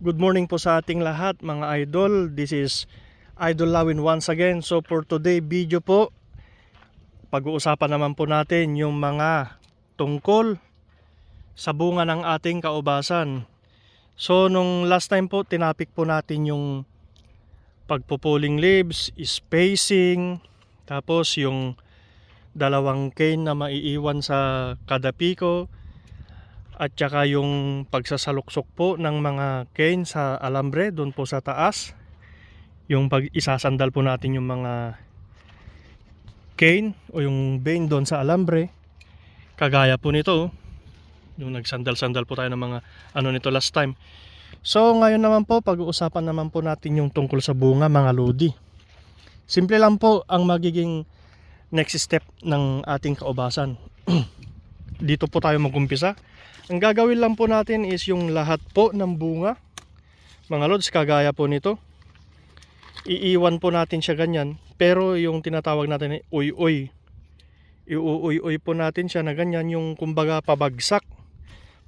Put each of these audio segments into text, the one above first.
Good morning po sa ating lahat mga idol. This is Idol Lawin once again. So for today video po, pag-uusapan naman po natin yung mga tungkol sa bunga ng ating kaubasan. So nung last time po, tinapik po natin yung pagpupuling leaves, spacing, tapos yung dalawang cane na maiiwan sa kada piko, at saka yung pagsasaluksok po ng mga cane sa alambre doon po sa taas yung pag isasandal po natin yung mga cane o yung vane doon sa alambre kagaya po nito yung nagsandal-sandal po tayo ng mga ano nito last time. So ngayon naman po pag-uusapan naman po natin yung tungkol sa bunga mga lodi. Simple lang po ang magiging next step ng ating kaubasan dito po tayo magumpisa ang gagawin lang po natin is yung lahat po ng bunga. Mga lods, kagaya po nito. Iiwan po natin siya ganyan. Pero yung tinatawag natin ay uy-uy. Iuuy-uy po natin siya na ganyan. Yung kumbaga pabagsak.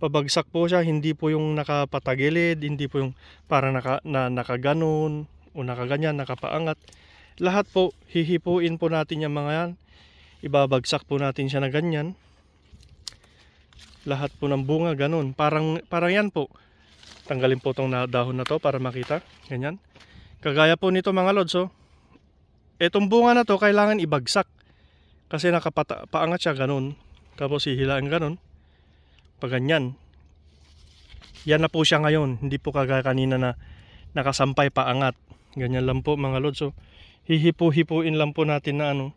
Pabagsak po siya. Hindi po yung nakapatagilid. Hindi po yung para naka, na, nakaganon o nakaganyan, nakapaangat. Lahat po, hihipuin po natin yung mga yan. Ibabagsak po natin siya na ganyan lahat po ng bunga ganun. Parang parang yan po. Tanggalin po tong dahon na to para makita. Ganyan. Kagaya po nito mga lods oh. etong bunga na to kailangan ibagsak. Kasi nakapaangat siya ganun. Tapos hihilaan ganun. Pag ganyan. Yan na po siya ngayon. Hindi po kagaya kanina na nakasampay paangat. Ganyan lang po mga lods oh. hihipu-hipuin lang po natin na ano.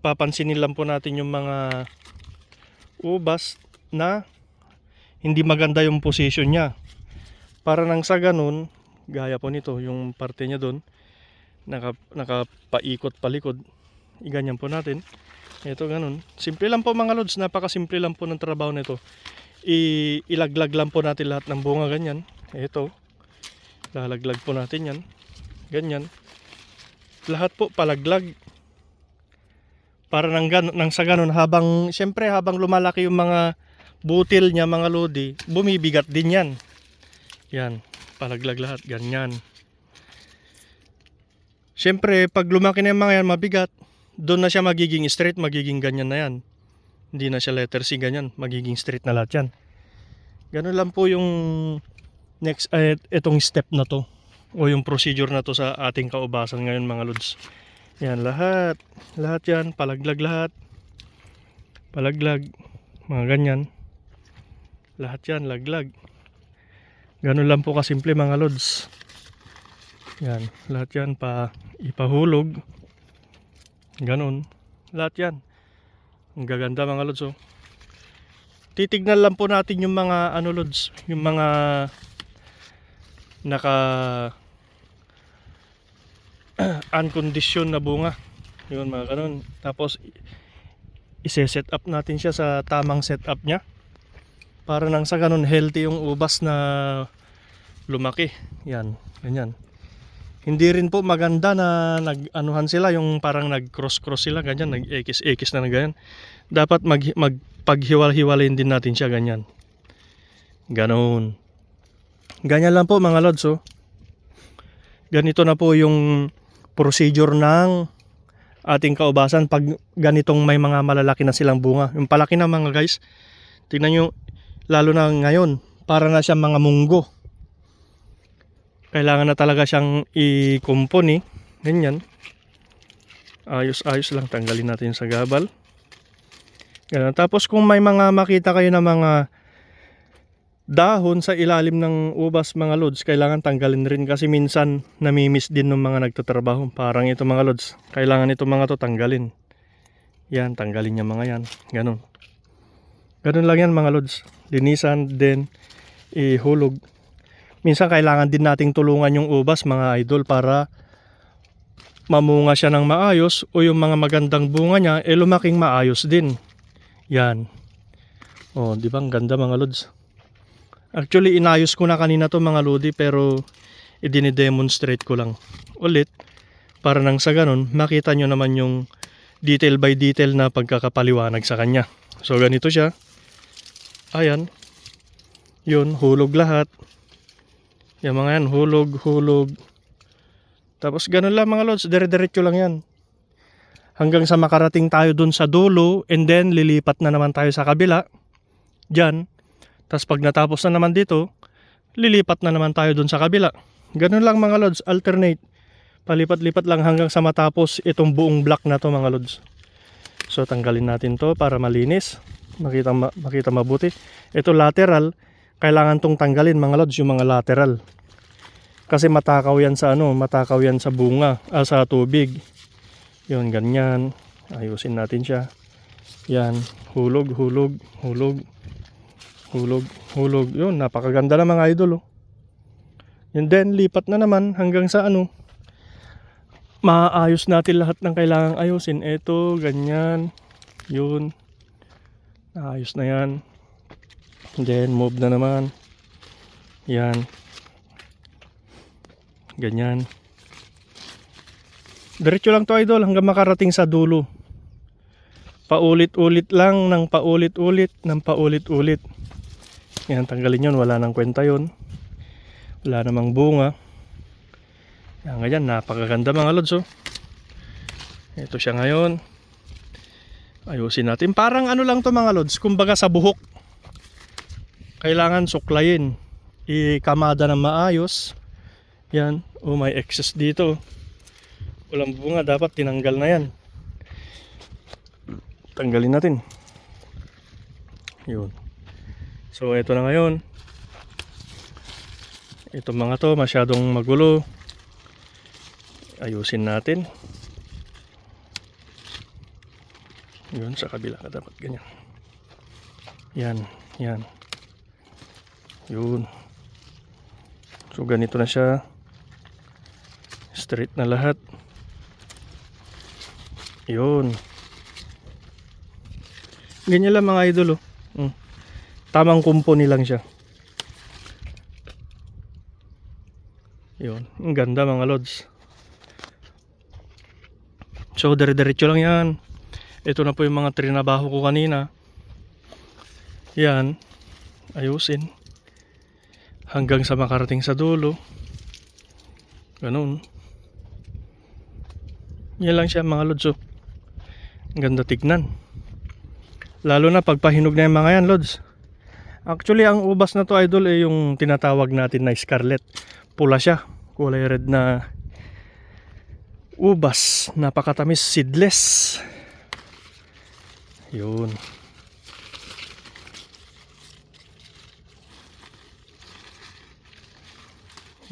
Papansinin lang po natin yung mga ubas na hindi maganda yung position niya. Para nang sa ganun, gaya po nito, yung parte niya doon, naka, nakapaikot palikod. Iganyan po natin. Ito ganun. Simple lang po mga lods, napakasimple lang po ng trabaho nito. I, ilaglag lang po natin lahat ng bunga ganyan. Ito. Lalaglag po natin yan. Ganyan. Lahat po palaglag para nang, gan- nang sa ganun habang syempre habang lumalaki yung mga butil niya mga lodi bumibigat din yan. Yan palaglag lahat ganyan. Syempre pag lumaki na yung mga yan mabigat doon na siya magiging straight magiging ganyan na yan. Hindi na siya letter C ganyan magiging straight na lahat yan. Ganun lang po yung next eh, etong step na to o yung procedure na to sa ating kaubasan ngayon mga lods yan lahat. Lahat yan. Palaglag lahat. Palaglag. Mga ganyan. Lahat yan. Laglag. Ganun lang po kasimple mga lods. Yan. Lahat yan pa ipahulog. Ganun. Lahat yan. Ang gaganda mga lods oh. Titignan lang po natin yung mga ano lods. Yung mga naka unconditioned na bunga. Yun mga ganun. Tapos ise-set up natin siya sa tamang setup niya. Para nang sa ganun healthy yung ubas na lumaki. Yan, ganyan. Hindi rin po maganda na nag-anuhan sila yung parang nag-cross-cross sila ganyan, nag-ekis-ekis na ganyan. Dapat mag magpaghiwal-hiwalayin din natin siya ganyan. Ganon. Ganyan lang po mga lods oh. Ganito na po yung procedure ng ating kaubasan pag ganitong may mga malalaki na silang bunga. Yung palaki na mga guys, tingnan nyo, lalo na ngayon, para na siyang mga munggo. Kailangan na talaga siyang i-compone eh. Ganyan. Ayos-ayos lang, tanggalin natin sa gabal. Ganun. Tapos kung may mga makita kayo na mga dahon sa ilalim ng ubas mga lods kailangan tanggalin rin kasi minsan namimiss din ng mga nagtatrabaho. Parang ito mga lods kailangan ito mga to tanggalin. Yan tanggalin niya mga yan. Ganun. Ganun lang yan mga lods. Linisan din ihulog. Minsan kailangan din nating tulungan yung ubas mga idol para mamunga siya ng maayos o yung mga magandang bunga niya eh lumaking maayos din. Yan. Oh di ba? Ang ganda mga lods Actually, inayos ko na kanina to mga lodi pero idinidemonstrate ko lang ulit para nang sa ganun makita nyo naman yung detail by detail na pagkakapaliwanag sa kanya. So ganito siya. Ayan. Yun, hulog lahat. Yung mga yan, hulog, hulog. Tapos ganun lang mga lods, dire-diretso lang yan. Hanggang sa makarating tayo dun sa dulo and then lilipat na naman tayo sa kabila. Diyan. Tapos pag natapos na naman dito, lilipat na naman tayo dun sa kabila. Ganun lang mga lods, alternate. Palipat-lipat lang hanggang sa matapos itong buong block na to mga lods. So tanggalin natin to para malinis. Makita, ma- makita mabuti. Ito lateral, kailangan tong tanggalin mga lods yung mga lateral. Kasi matakaw yan sa ano, matakaw yan sa bunga, ah, sa tubig. Yun, ganyan. Ayusin natin siya. Yan, hulog, hulog, hulog. Hulog, hulog. Yun, napakaganda na mga idol. Oh. And then, lipat na naman hanggang sa ano, maayos natin lahat ng kailangang ayusin. Ito, ganyan, yun. Ayos na yan. Then, move na naman. Yan. Ganyan. Diretso lang to idol hanggang makarating sa dulo. Paulit-ulit lang ng paulit-ulit ng paulit-ulit. Yan, tanggalin yun. Wala nang kwenta yun. Wala namang bunga. Yan, ganyan. Napakaganda mga lods, oh. Ito siya ngayon. Ayusin natin. Parang ano lang to mga lods. Kumbaga sa buhok. Kailangan suklayin. Ikamada ng maayos. Yan. Oh, may excess dito. Walang bunga. Dapat tinanggal na yan. Tanggalin natin. Yun. So, ito na ngayon. Ito mga to, masyadong magulo. Ayusin natin. Yun, sa kabila ka dapat ganyan. Yan, yan. Yun. So, ganito na siya. Straight na lahat. Yun. Ganyan lang mga idol, oh. Tamang kumpuni lang siya. Yun. Ang ganda mga lods. So, dire-diretso lang yan. Ito na po yung mga trinabaho ko kanina. Yan. Ayusin. Hanggang sa makarating sa dulo. Ganun. Yan lang siya mga lods, oh. Ganda tignan. Lalo na pagpahinog na yung mga yan, Lods. Actually, ang ubas na to, idol, eh yung tinatawag natin na scarlet. Pula siya. Kulay red na ubas. Napakatamis, seedless. Yun.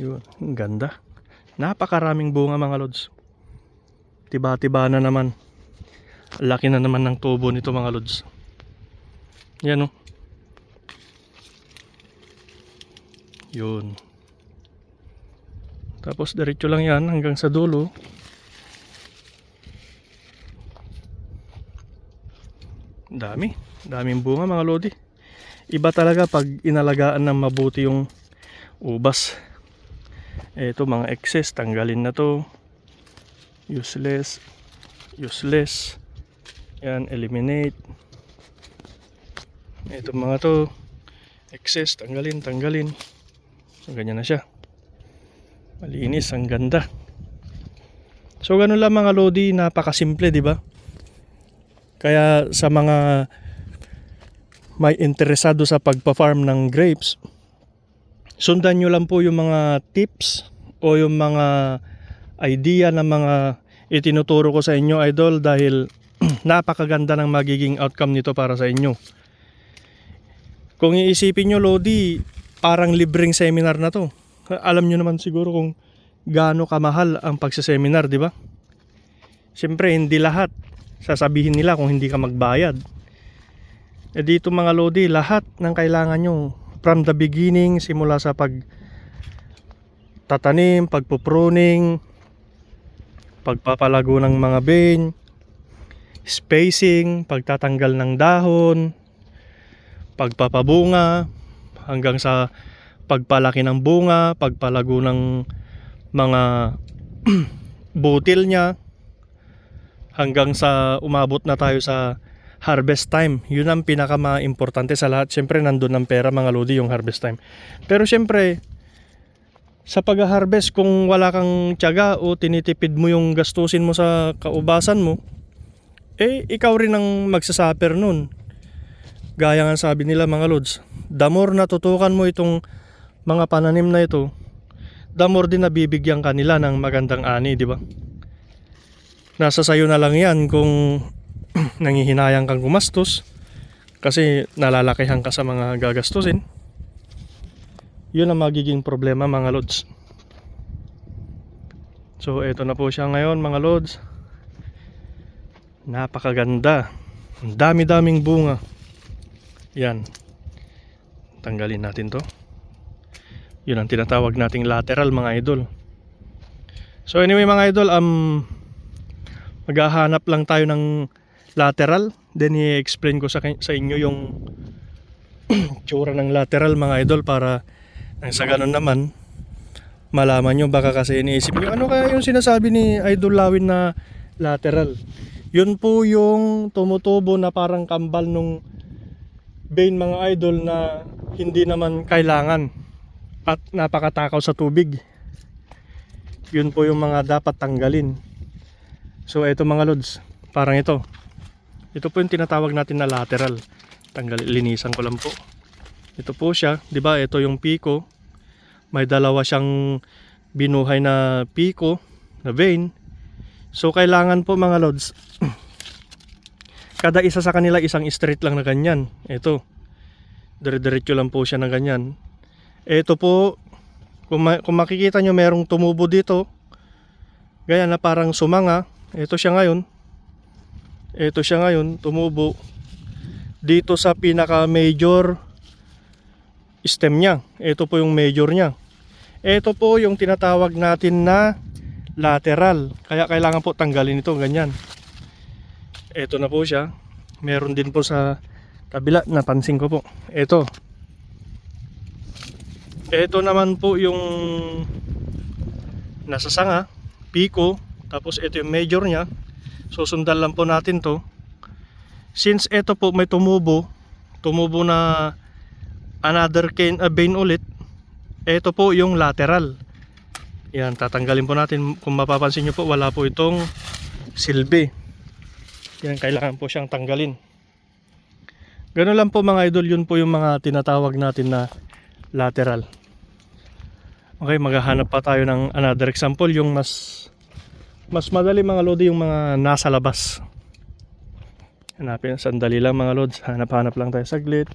Yun, ang ganda. Napakaraming bunga mga lods. Tiba-tiba na naman. Laki na naman ng tubo nito mga lods. Yan o. Yun. Tapos diretso lang yan hanggang sa dulo. Dami. Daming bunga mga lodi. Iba talaga pag inalagaan ng mabuti yung ubas. Ito mga excess. Tanggalin na to. Useless. Useless. Yan. Eliminate. Ito mga to. Excess. Tanggalin. Tanggalin. So, ganyan na siya. Malinis. Ang ganda. So, ganun lang mga lodi. Napakasimple, di ba? Kaya sa mga may interesado sa pagpa-farm ng grapes, sundan nyo lang po yung mga tips o yung mga idea ng mga itinuturo ko sa inyo, idol, dahil napakaganda ng magiging outcome nito para sa inyo. Kung iisipin nyo, Lodi, parang libreng seminar na to. Alam nyo naman siguro kung gaano kamahal ang pagsaseminar, di ba? Siyempre, hindi lahat sasabihin nila kung hindi ka magbayad. E dito mga Lodi, lahat ng kailangan nyo from the beginning, simula sa pag tatanim, pagpupruning, pagpapalago ng mga bean, spacing, pagtatanggal ng dahon, pagpapabunga, hanggang sa pagpalaki ng bunga, pagpalago ng mga butil niya, hanggang sa umabot na tayo sa harvest time. Yun ang pinaka-importante sa lahat. Siyempre, nandun ang pera mga lodi yung harvest time. Pero siyempre, sa pag-harvest kung wala kang tiyaga o tinitipid mo yung gastusin mo sa kaubasan mo, eh ikaw rin ang magsasuffer nun. Gaya nga sabi nila mga lods, the more natutukan mo itong mga pananim na ito, the more din nabibigyan kanila ng magandang ani, di ba? Nasa sayo na lang yan kung nangihinayang kang gumastos kasi nalalakihan ka sa mga gagastusin. Yun ang magiging problema mga lods. So eto na po siya ngayon mga lods. Napakaganda. Ang dami-daming bunga. Yan. Tanggalin natin to. Yun ang tinatawag nating lateral mga idol. So anyway mga idol, um, maghahanap lang tayo ng lateral. Then i-explain ko sa, sa inyo yung tsura ng lateral mga idol para nang sa ganun naman, malaman nyo baka kasi iniisip nyo, ano kaya yung sinasabi ni Idol Lawin na lateral? Yun po yung tumutubo na parang kambal nung vein mga idol na hindi naman kailangan at napakatakaw sa tubig. Yun po yung mga dapat tanggalin. So ito mga lods, parang ito. Ito po yung tinatawag natin na lateral. Tanggal, linisan ko lang po. Ito po siya, 'di ba? Ito yung piko. May dalawa siyang binuhay na piko na vein. So kailangan po mga lods kada isa sa kanila isang straight lang na ganyan. Ito. Dire-diretso lang po siya na ganyan. Ito po kung, ma- kung makikita nyo merong tumubo dito. Gaya na parang sumanga. Ito siya ngayon. Ito siya ngayon tumubo dito sa pinaka major stem niya. Ito po yung major niya. Ito po yung tinatawag natin na lateral. Kaya kailangan po tanggalin ito ganyan. Ito na po siya. Meron din po sa kabila napansin ko po. Ito. Ito naman po yung nasa sanga, piko, tapos ito yung major niya. Susundan lang po natin to. Since ito po may tumubo, tumubo na another cane, uh, vein ulit, ito po yung lateral. Yan, tatanggalin po natin. Kung mapapansin nyo po, wala po itong silbi. Yan, kailangan po siyang tanggalin. Ganun lang po mga idol, yun po yung mga tinatawag natin na lateral. Okay, maghahanap pa tayo ng another example, yung mas mas madali mga lodi yung mga nasa labas. Hanapin, sandali lang mga lods. Hanap-hanap lang tayo saglit.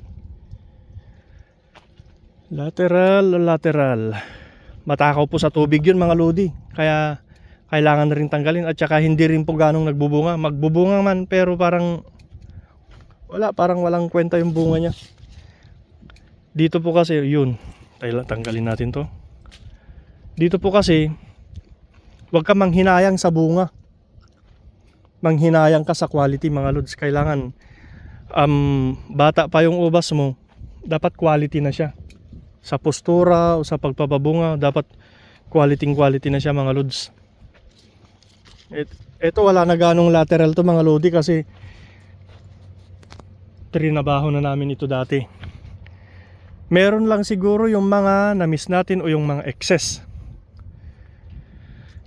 Lateral, lateral. Matakaw po sa tubig yun mga lodi. Kaya kailangan na rin tanggalin at saka hindi rin po ganong nagbubunga. Magbubunga man pero parang wala, parang walang kwenta yung bunga niya. Dito po kasi yun. Tanggalin natin to. Dito po kasi huwag ka manghinayang sa bunga. Manghinayang ka sa quality mga lods. Kailangan um, bata pa yung ubas mo, dapat quality na siya sa postura o sa pagpapabunga dapat quality quality na siya mga lods Et, ito wala na ganong lateral to mga lodi kasi trinabaho na namin ito dati meron lang siguro yung mga na-miss natin o yung mga excess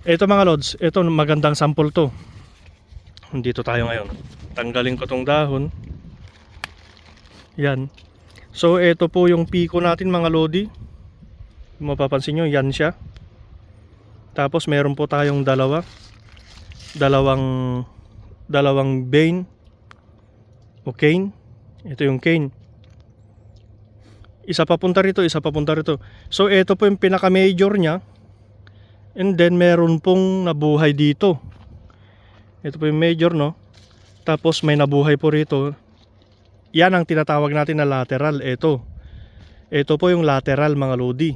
ito mga lods ito magandang sample to dito tayo ngayon tanggalin ko tong dahon yan So ito po yung piko natin mga lodi. Mapapansin nyo, yan siya. Tapos meron po tayong dalawa. Dalawang dalawang vein o cane. Ito yung cane. Isa papunta rito, isa papunta rito. So ito po yung pinaka major niya. And then meron pong nabuhay dito. Ito po yung major no. Tapos may nabuhay po rito yan ang tinatawag natin na lateral. Ito. Ito po yung lateral mga lodi.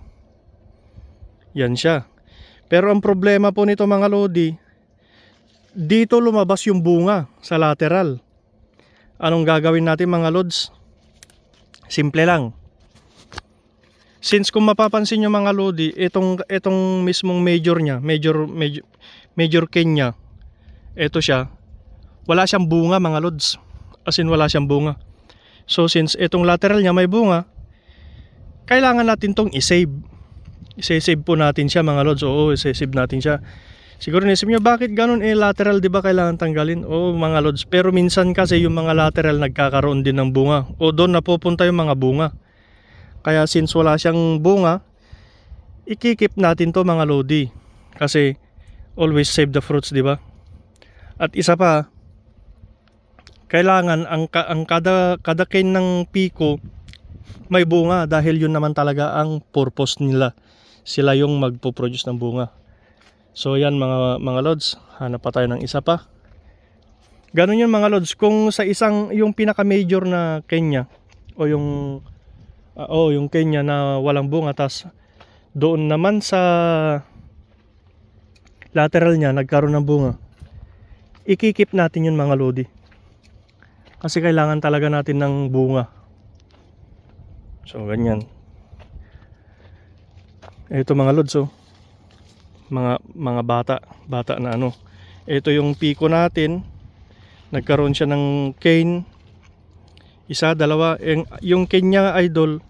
Yan siya. Pero ang problema po nito mga lodi, dito lumabas yung bunga sa lateral. Anong gagawin natin mga lods? Simple lang. Since kung mapapansin nyo mga lodi, itong, itong mismong major niya, major, major, major cane niya, ito siya, wala siyang bunga mga lods. As in wala siyang bunga. So since itong lateral niya may bunga, kailangan natin tong i-save. Isesave po natin siya mga lods. Oo, isesave natin siya. Siguro nisip nyo, bakit ganun eh lateral di ba kailangan tanggalin? Oo mga lods, pero minsan kasi yung mga lateral nagkakaroon din ng bunga. O doon napupunta yung mga bunga. Kaya since wala siyang bunga, ikikip natin to mga lodi. Kasi always save the fruits, di ba? At isa pa, kailangan ang, ka- ang kada, kada cane ng piko may bunga dahil yun naman talaga ang purpose nila. Sila yung magpo-produce ng bunga. So yan mga mga lods, hanap pa tayo ng isa pa. Ganun yun mga lods, kung sa isang yung pinaka major na Kenya o yung ah, oh, yung Kenya na walang bunga tas doon naman sa lateral niya nagkaroon ng bunga. Ikikip natin yun mga lodi. Kasi kailangan talaga natin ng bunga. So ganyan. Ito mga lods oh mga mga bata, bata na ano. Ito yung piko natin. Nagkaroon siya ng cane. Isa, dalawa. Yung, yung cane niya idol,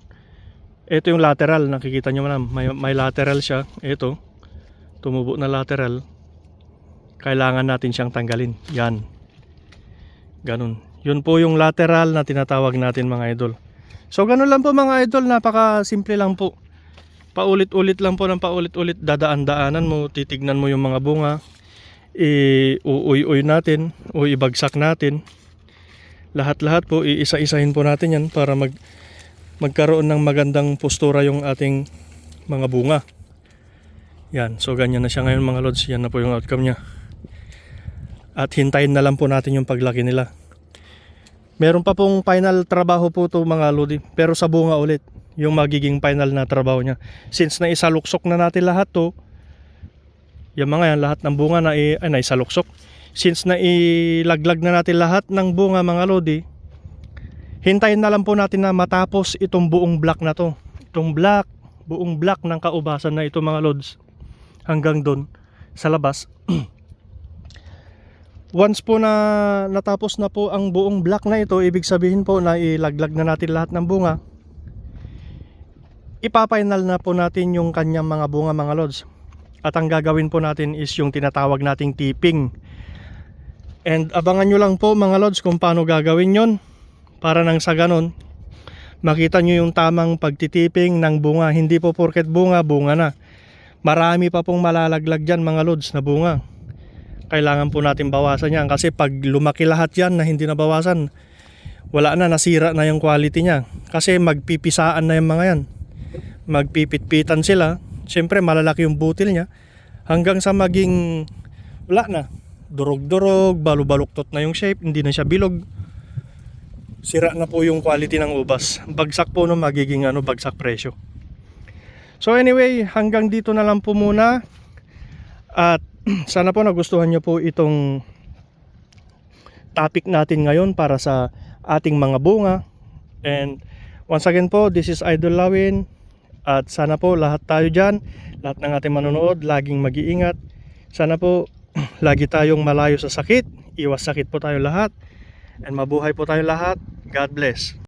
ito yung lateral. Nakikita nyo man, may, may lateral siya. Ito, tumubo na lateral. Kailangan natin siyang tanggalin. Yan. Ganun. Yun po yung lateral na tinatawag natin mga idol. So ganun lang po mga idol, napaka simple lang po paulit-ulit lang po ng paulit-ulit dadaan-daanan mo, titignan mo yung mga bunga, i-uuy-uy natin o ibagsak natin. Lahat-lahat po iisa-isahin po natin yan para mag magkaroon ng magandang postura yung ating mga bunga. Yan, so ganyan na siya ngayon mga lods, yan na po yung outcome niya. At hintayin na lang po natin yung paglaki nila. Meron pa pong final trabaho po to mga lodi, pero sa bunga ulit yung magiging final na trabaho niya. Since na isaluksok na natin lahat to, yung mga yan, lahat ng bunga na, i, ay, na isaluksok. Since na ilaglag na natin lahat ng bunga mga lodi, hintayin na lang po natin na matapos itong buong block na to. Itong block, buong block ng kaubasan na ito mga lods hanggang doon sa labas. Once po na natapos na po ang buong block na ito, ibig sabihin po na ilaglag na natin lahat ng bunga, ipapainal na po natin yung kanyang mga bunga mga lods. At ang gagawin po natin is yung tinatawag nating tipping. And abangan nyo lang po mga lods kung paano gagawin yon para nang sa ganon makita nyo yung tamang pagtitiping ng bunga. Hindi po porket bunga, bunga na. Marami pa pong malalaglag dyan mga lods na bunga. Kailangan po natin bawasan yan kasi pag lumaki lahat yan na hindi nabawasan, wala na, nasira na yung quality niya. Kasi magpipisaan na yung mga yan magpipitpitan sila, siyempre malalaki yung butil niya hanggang sa maging wala na. Durog-durog, balubaluktot na yung shape, hindi na siya bilog. Sira na po yung quality ng ubas. Bagsak po no magiging ano, bagsak presyo. So anyway, hanggang dito na lang po muna. At sana po nagustuhan nyo po itong topic natin ngayon para sa ating mga bunga. And once again po, this is Idol Lawin. At sana po lahat tayo dyan, lahat ng ating manonood, laging mag-iingat. Sana po lagi tayong malayo sa sakit, iwas sakit po tayo lahat. And mabuhay po tayo lahat. God bless.